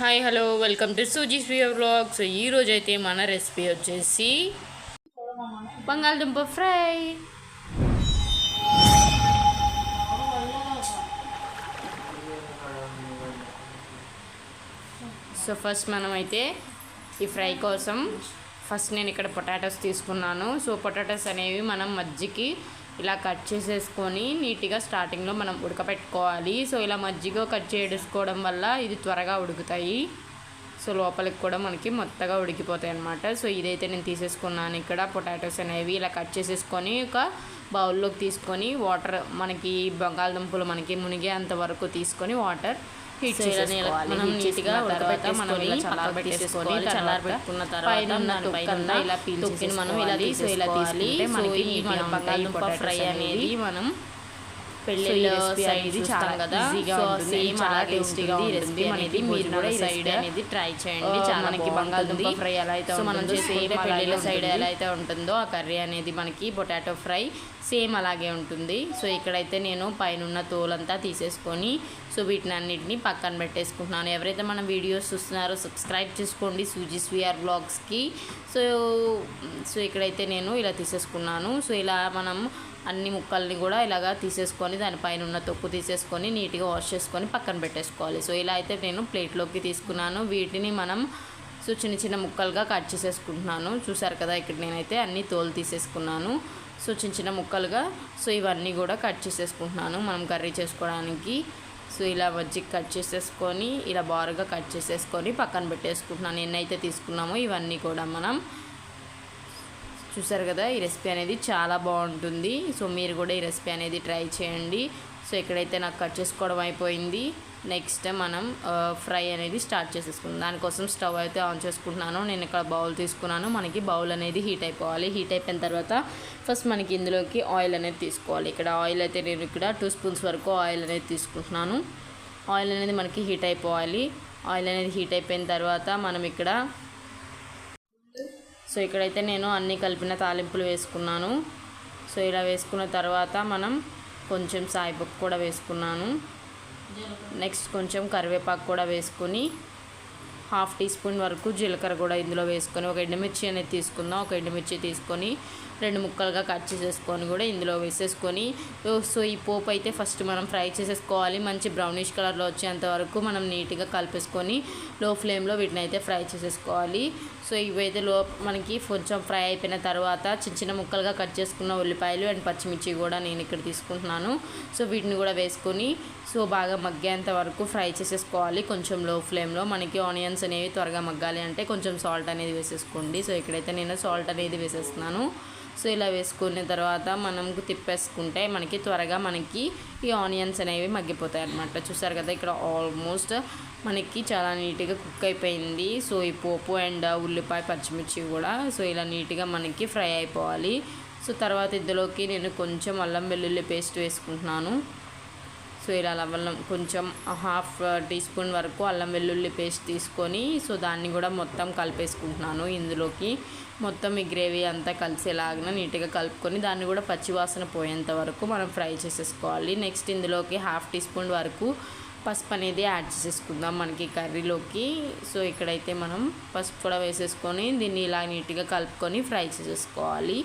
Hi hello welcome to Suji Sri vlog so ఈరోజు అయితే మన రెసిపీ వచ్చేసి బంగాళదుంప ఫ్రై. సో ఫస్ట్ మనమైతే ఈ ఫ్రై కోసం ఫస్ట్ నేను ఇక్కడ పొటాటోస్ తీసుకున్నాను. సో పొటాటోస్ అనేవి మనం మజ్జికి ఇలా కట్ చేసేసుకొని నీట్గా స్టార్టింగ్లో మనం ఉడకపెట్టుకోవాలి. సో ఇలా మజ్జిగ కట్ చేసుకోవడం వల్ల ఇది త్వరగా ఉడుకుతాయి. సో లోపలికి కూడా మనకి మొత్తగా ఉడికిపోతాయి అనమాట సో ఇదైతే నేను తీసేసుకున్నాను. ఇక్కడ పొటాటోస్ అనేవి ఇలా కట్ చేసేసుకొని ఒక బౌల్లోకి తీసుకొని వాటర్ మనకి బంగాళదుంపలు మనకి మునిగేంత వరకు తీసుకొని వాటర్ హీట్ చేసుకోవాలి మనం నీట్గా తర్వాత మనం ఇలా చల్లార పెట్టేసుకొని చల్లార పెట్టుకున్న తర్వాత పైన ఇలా పీల్చుకుని మనం ఇలా తీసి ఇలా తీసుకుంటే మనకి బంగాళదుంప ఫ్రై అనేది మనం పెళ్ళిళ్ళ సైడ్ ఇది చాలా కదా. సో సేమ్ చాలా టేస్టీగా ఉంటుంది అనేది మీరు కూడా సైడ్ అనేది ట్రై చేయండి. చాలా మనకి బంగాళదుంప ఫ్రై ఎలా అయితే సో మనం చేసే పెళ్ళిళ్ళ సైడ్ ఎలా అయితే ఉంటుందో ఆ కర్రీ అనేది మనకి పొటాటో ఫ్రై సేమ్ అలాగే ఉంటుంది. సో ఇక్కడైతే నేను పైన తోలంతా తీసేసుకొని సో వీటిని అన్నిటిని పక్కన పెట్టేసుకుంటున్నాను. ఎవరైతే మన వీడియోస్ చూస్తున్నారో సబ్స్క్రైబ్ చేసుకోండి సూజీ స్వీఆర్ బ్లాగ్స్కి సో సో ఇక్కడైతే నేను ఇలా తీసేసుకున్నాను. సో ఇలా మనం అన్ని ముక్కల్ని కూడా ఇలాగా తీసేసుకొని దానిపైన ఉన్న తొక్కు తీసేసుకొని నీట్గా వాష్ చేసుకొని పక్కన పెట్టేసుకోవాలి. సో ఇలా అయితే నేను ప్లేట్లోకి తీసుకున్నాను. వీటిని మనం సో చిన్న చిన్న ముక్కలుగా కట్ చేసేసుకుంటున్నాను. చూసారు కదా ఇక్కడ నేనైతే అన్ని తోలు తీసేసుకున్నాను. సో చిన్న చిన్న ముక్కలుగా సో ఇవన్నీ కూడా కట్ చేసేసుకుంటున్నాను. మనం కర్రీ చేసుకోవడానికి సో ఇలా మజ్జిగ కట్ చేసేసుకొని ఇలా బారుగా కట్ చేసేసుకొని పక్కన పెట్టేసుకుంటున్నాను. ఎన్నైతే తీసుకున్నామో ఇవన్నీ కూడా మనం చూసారు కదా ఈ రెసిపీ అనేది చాలా బాగుంటుంది. సో మీరు కూడా ఈ రెసిపీ అనేది ట్రై చేయండి. సో ఇక్కడైతే నాకు కట్ చేసుకోవడం అయిపోయింది. నెక్స్ట్ మనం ఫ్రై అనేది స్టార్ట్ చేసేసుకుందాం. దానికోసం స్టవ్ అయితే ఆన్ చేసుకుంటున్నాను. నేను ఇక్కడ బౌల్ తీసుకున్నాను. మనకి బౌల్ అనేది హీట్ అయిపోవాలి. హీట్ అయిపోయిన తర్వాత ఫస్ట్ మనకి ఇందులోకి ఆయిల్ అనేది తీసుకోవాలి. ఇక్కడ ఆయిల్ అయితే నేను ఇక్కడ టూ స్పూన్స్ వరకు ఆయిల్ అనేది తీసుకుంటున్నాను. ఆయిల్ అనేది మనకి హీట్ అయిపోవాలి. ఆయిల్ అనేది హీట్ అయిపోయిన తర్వాత మనం ఇక్కడ సో ఇక్కడైతే నేను అన్నీ కలిపిన తాలింపులు వేసుకున్నాను. సో ఇలా వేసుకున్న తర్వాత మనం కొంచెం సాయిపప్పు కూడా వేసుకున్నాను. నెక్స్ట్ కొంచెం కరివేపాకు కూడా వేసుకొని హాఫ్ టీ స్పూన్ వరకు జీలకర్ర కూడా ఇందులో వేసుకొని ఒక ఎండుమిర్చి అనేది తీసుకుందాం. ఒక ఎండుమిర్చి తీసుకొని రెండు ముక్కలుగా కట్ చేసేసుకొని కూడా ఇందులో వేసేసుకొని సో ఈ పోపు అయితే ఫస్ట్ మనం ఫ్రై చేసేసుకోవాలి. మంచి బ్రౌనిష్ కలర్లో వచ్చేంత వరకు మనం నీట్గా కలిపేసుకొని లో ఫ్లేమ్లో వీటిని అయితే ఫ్రై చేసేసుకోవాలి. సో ఇవైతే లో మనకి కొంచెం ఫ్రై అయిపోయిన తర్వాత చిన్న చిన్న ముక్కలుగా కట్ చేసుకున్న ఉల్లిపాయలు అండ్ పచ్చిమిర్చి కూడా నేను ఇక్కడ తీసుకుంటున్నాను. సో వీటిని కూడా వేసుకొని సో బాగా మగ్గేంత వరకు ఫ్రై చేసేసుకోవాలి. కొంచెం లో ఫ్లేమ్లో మనకి ఆనియన్స్ అనేవి త్వరగా మగ్గాలి అంటే కొంచెం సాల్ట్ అనేది వేసేసుకోండి. సో ఇక్కడైతే నేను సాల్ట్ అనేది వేసేస్తున్నాను. సో ఇలా వేసుకున్న తర్వాత మనం తిప్పేసుకుంటే మనకి త్వరగా మనకి ఈ ఆనియన్స్ అనేవి మగ్గిపోతాయి అనమాట చూసారు కదా ఇక్కడ ఆల్మోస్ట్ మనకి చాలా నీట్గా కుక్ అయిపోయింది. సో ఈ పోపు అండ్ ఉల్లిపాయ పచ్చిమిర్చి కూడా సో ఇలా నీట్గా మనకి ఫ్రై అయిపోవాలి. సో తర్వాత ఇందులోకి నేను కొంచెం అల్లం వెల్లుల్లి పేస్ట్ వేసుకుంటున్నాను. సో ఇలా అల్లం కొంచెం హాఫ్ టీ స్పూన్ వరకు అల్లం వెల్లుల్లి పేస్ట్ తీసుకొని సో దాన్ని కూడా మొత్తం కలిపేసుకుంటున్నాను ఇందులోకి. మొత్తం ఈ గ్రేవీ అంతా కలిసేలాగా నీట్గా కలుపుకొని దాన్ని కూడా పచ్చివాసన పోయేంత వరకు మనం ఫ్రై చేసేసుకోవాలి. నెక్స్ట్ ఇందులోకి హాఫ్ టీ స్పూన్ వరకు పసుపు అనేది యాడ్ చేసేసుకుందాం మనకి కర్రీలోకి. సో ఇక్కడైతే మనం పసుపు కూడా వేసేసుకొని దీన్ని ఇలా నీట్గా కలుపుకొని ఫ్రై చేసేసుకోవాలి.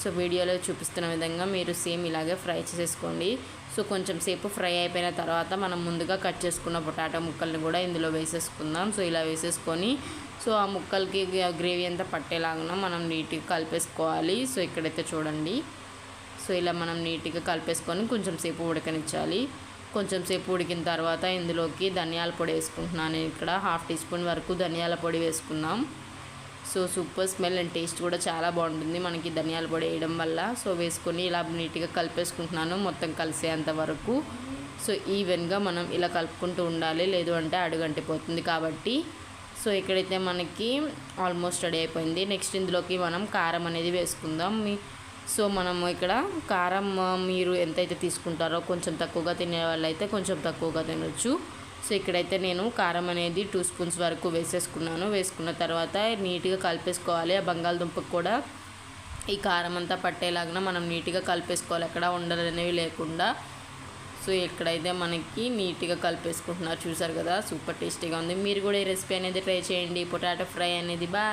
సో వీడియోలో చూపిస్తున్న విధంగా మీరు సేమ్ ఇలాగే ఫ్రై చేసేసుకోండి. సో కొంచెం సేపు ఫ్రై అయిపోయిన తర్వాత మనం ముందుగా కట్ చేసుకున్న పొటాటో ముక్కల్ని కూడా ఇందులో వేసేసుకుందాం. సో ఇలా వేసేసుకొని సో ఆ ముక్కలకి గ్రేవీ అంతా పట్టేలాగా మనం నీట్గా కలిపేసుకోవాలి. సో ఇక్కడైతే చూడండి. సో ఇలా మనం నీట్గా కలిపేసుకొని కొంచెం సేపు ఉడకనిచ్చాలి. కొంచెం సేపు ఉడికిన తర్వాత ఇందులోకి ధనియాల పొడి వేసుకుంటున్నాను ఇక్కడ. హాఫ్ టీ స్పూన్ వరకు ధనియాల పొడి వేసుకుందాం. So super smell and taste కూడా చాలా బాగుంటుంది మనకి ధనియాల పొడి వేయడం వల్ల. సో వేసుకొని ఇలా నీట్గా కలిపేసుకుంటున్నాను మొత్తం కలిసేంత వరకు. సో ఈవెన్గా మనం ఇలా కలుపుకుంటూ ఉండాలి. లేదు అంటే అడుగంటిపోతుంది కాబట్టి సో ఇక్కడైతే మనకి ఆల్మోస్ట్ రెడీ అయిపోయింది. నెక్స్ట్ ఇందులోకి మనం కారం అనేది వేసుకుందాం. మీ సో మనము ఇక్కడ కారం మీరు ఎంతైతే తీసుకుంటారో కొంచెం తక్కువగా తినే వాళ్ళైతే కొంచెం తక్కువగా తినొచ్చు. సో ఇక్కడైతే నేను కారం అనేది టూ స్పూన్స్ వరకు వేసేసుకున్నాను. వేసుకున్న తర్వాత నీట్గా కలిపేసుకోవాలి. ఆ బంగాళదుంపకు కూడా ఈ కారం అంతా పట్టేలాగా మనం నీట్గా కలిపేసుకోవాలి. ఎక్కడ ఉండలు అనేవి లేకుండా. సో ఇక్కడైతే మనకి నీట్గా కలిపేసుకుంటున్నారు. చూసారు కదా? సూపర్ టేస్టీగా ఉంది. మీరు కూడా ఈ రెసిపీ అనేది ట్రై చేయండి. పొటాటో ఫ్రై అనేది బా